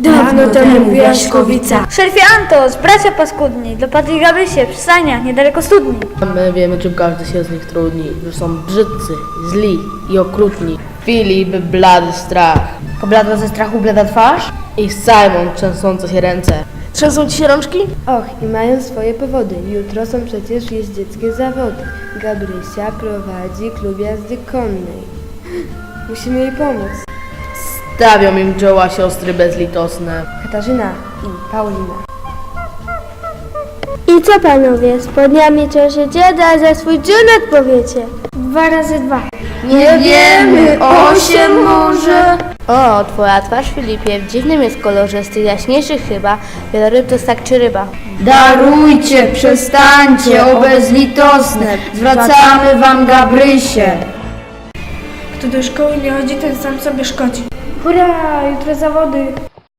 Dawno temu w Jaśkowicach. Szerfie Antos, bracia paskudni, dopadli Gabrysie przy saniach niedaleko studni. My wiemy, czym każdy się z nich trudni, że są brzydcy, źli i okrutni. Filip, blady strach. Pobladła ze strachu blada twarz? I Simon, trzęsące się ręce. Trzęsą ci się rączki? Och, i mają swoje powody. Jutro są przecież jeździeckie zawody. Gabrysia prowadzi klub jazdy konnej. Musimy jej pomóc. Stawią im czoła siostry bezlitosne. Katarzyna i Paulina. I co panowie, spodniami cieszycie, da za swój czyn odpowiecie. Dwa razy dwa. Nie wiemy, osiem może. O, twoja twarz, Filipie, w dziwnym jest kolorze, z tych jaśniejszych chyba. Wieloryb to stak czy ryba. Darujcie, przestańcie, o bezlitosne. Zwracamy wam Gabrysie. Kto do szkoły nie chodzi, ten sam sobie szkodzi. Hurra, jutro zawody.